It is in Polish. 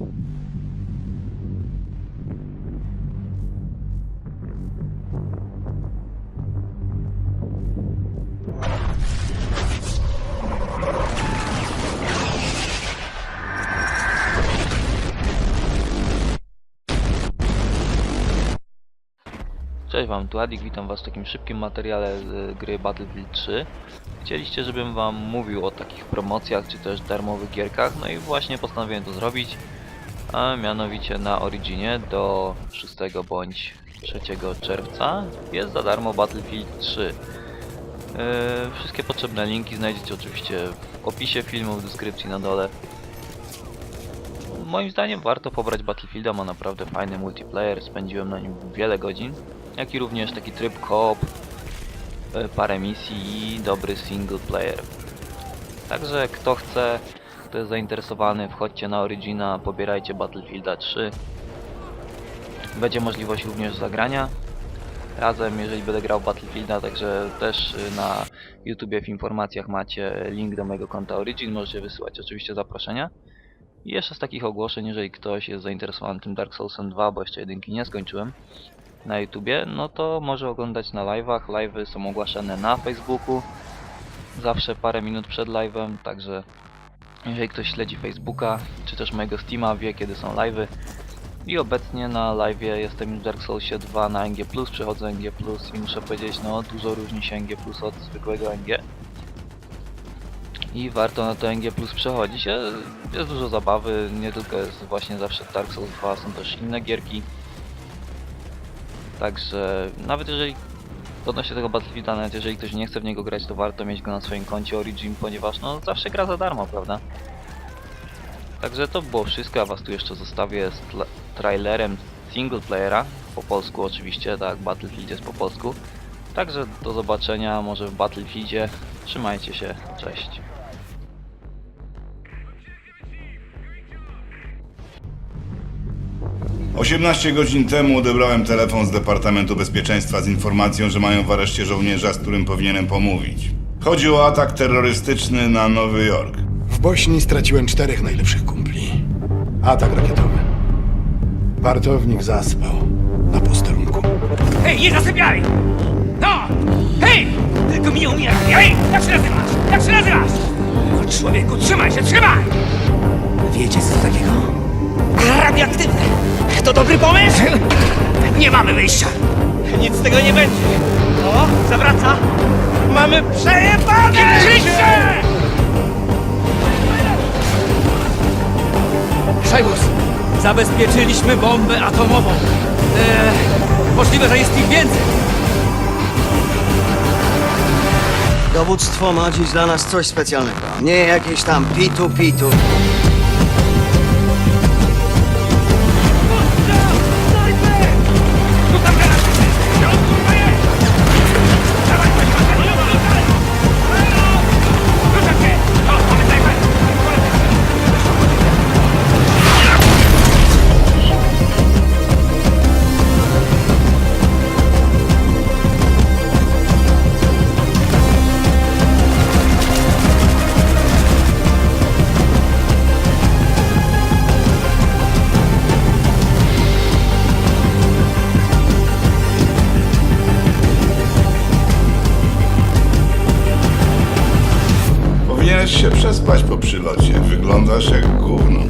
Cześć wam, tu Adik, witam was w takim szybkim materiale z gry Battlefield 3. Chcieliście, żebym wam mówił o takich promocjach, czy też darmowych gierkach, no i właśnie postanowiłem to zrobić. A mianowicie na Originie do 6 bądź 3 czerwca jest za darmo Battlefield 3. Yy, wszystkie potrzebne linki znajdziecie oczywiście w opisie filmu, w deskrypcji na dole. Moim zdaniem warto pobrać Battlefielda, ma naprawdę fajny multiplayer, spędziłem na nim wiele godzin, jak i również taki tryb co-op, e, parę misji i dobry single player. Także kto chce, kto jest zainteresowany, wchodźcie na Origina, pobierajcie Battlefielda 3. Będzie możliwość również zagrania razem, jeżeli będę grał Battlefielda, także też y, na YouTubie w informacjach macie link do mojego konta Origin, możecie wysyłać oczywiście zaproszenia. I jeszcze z takich ogłoszeń, jeżeli ktoś jest zainteresowany tym Dark Soulsem 2, bo jeszcze jedynki nie skończyłem na YouTubie, no to może oglądać na live'ach. Live'y są ogłaszane na Facebooku, zawsze parę minut przed live'em, także jeżeli ktoś śledzi Facebooka, czy też mojego Steama, wie kiedy są live'y. I obecnie na live'ie jestem w Dark Soulsie 2 na NG+, przechodzę NG+, i muszę powiedzieć, no dużo różni się NG+, od zwykłego NG i warto na to NG przechodzić. E, Jest dużo zabawy, nie tylko jest właśnie zawsze Dark Souls 2, są też inne gierki. Także nawet jeżeli odnośnie tego Battlefielda, nawet jeżeli ktoś nie chce w niego grać, to warto mieć go na swoim koncie Origin, ponieważ no zawsze gra za darmo, prawda? Także to było wszystko, ja was tu jeszcze zostawię z trailerem single playera, po polsku oczywiście, tak, Battlefield jest po polsku. Także do zobaczenia może w Battlefieldzie. Trzymajcie się, cześć. Osiemnaście godzin temu odebrałem telefon z Departamentu Bezpieczeństwa z informacją, że mają w areszcie żołnierza, z którym powinienem pomówić. Chodzi o atak terrorystyczny na Nowy Jork. W Bośni straciłem czterech najlepszych kumpli. Atak rakietowy. Wartownik zaspał na posterunku. Hej, nie zasypiaj! No! Hej! Tylko mi nie umieraj! Hej! Jak się nazywasz? Jak się nazywasz? No, człowieku, trzymaj się, trzymaj! Wiecie co takiego? Radioaktywne! To dobry pomysł? Nie mamy wyjścia! Nic z tego nie będzie! O, zawraca! Mamy przejebane! Krzyście! Szajbus, zabezpieczyliśmy bombę atomową. Eee, możliwe, że jest ich więcej. Dowództwo ma dziś dla nas coś specjalnego. Nie jakieś tam pitu-pitu. Powinieneś się przespać po przylocie. Wyglądasz jak gówno.